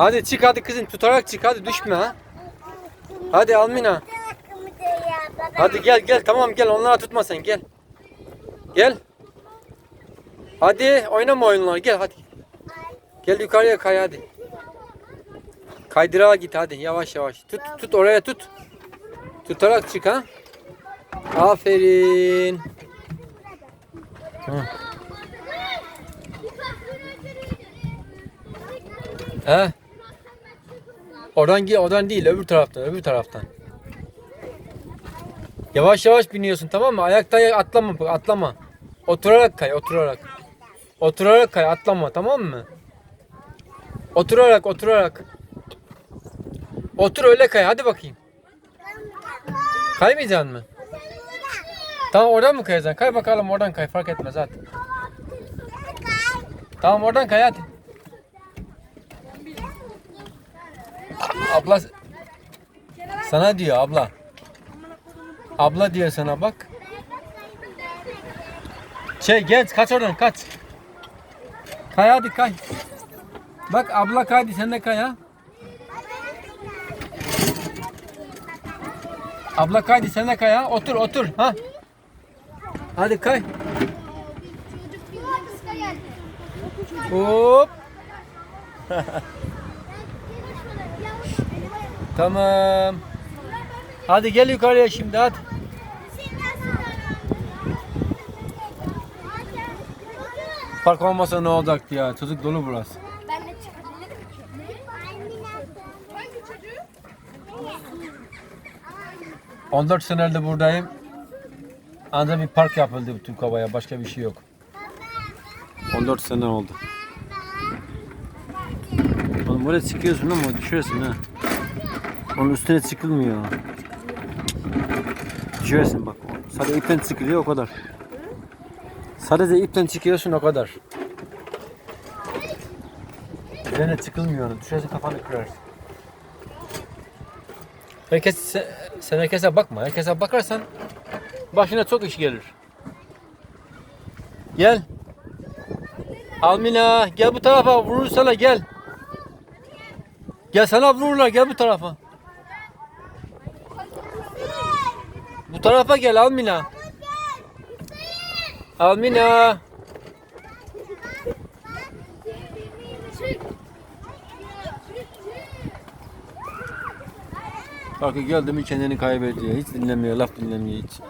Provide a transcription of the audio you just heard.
Hadi çık hadi kızım tutarak çık hadi düşme ha. Hadi Almina. Hadi gel gel tamam gel onlara tutma sen gel. Gel. Hadi oynama oyunları gel hadi. Gel yukarıya kay hadi. Kaydırağa git hadi yavaş yavaş. Tut tut oraya tut. Tutarak çık ha. Aferin. Hı. He? Oradan oradan değil, öbür taraftan, öbür taraftan. Yavaş yavaş biniyorsun tamam mı? Ayakta atlama, atlama. Oturarak kay, oturarak. Oturarak kay, atlama tamam mı? Oturarak, oturarak. Otur öyle kay, hadi bakayım. Kaymayacaksın mı? Tamam oradan mı kayacaksın? Kay bakalım oradan kay, fark etmez hadi. Tamam oradan kay hadi. Abla sana diyor abla. Abla diyor sana bak. Şey genç kaç oradan kaç. Kay hadi kay. Bak abla kaydı sen de kay ha. Abla kaydı sen de kay ha. Otur otur ha. Hadi kay. Hop. Tamam. Hadi gel yukarıya şimdi hadi. Park olmasa ne olacaktı ya? Çocuk dolu burası. Ben de çıkabilirim. 14 senedir buradayım. Ancak bir park yapıldı bütün kovaya. Başka bir şey yok. 14 sene oldu. Oğlum buraya çıkıyorsun ama düşüyorsun ha. Onun üstüne çıkılmıyor. Düşüyorsun bak. Sadece ipten çıkılıyor o kadar. Sadece ipten çıkıyorsun o kadar. Üzerine çıkılmıyor. Düşersin kafanı kırarsın. Herkes sen, sen herkese bakma. Herkese bakarsan başına çok iş gelir. Gel. Almina gel bu tarafa vurur sana gel. Gel sana vururlar gel bu tarafa. Bu tarafa gel Almina. Almina. Bak geldi mi kendini kaybediyor. Hiç dinlemiyor, laf dinlemiyor hiç.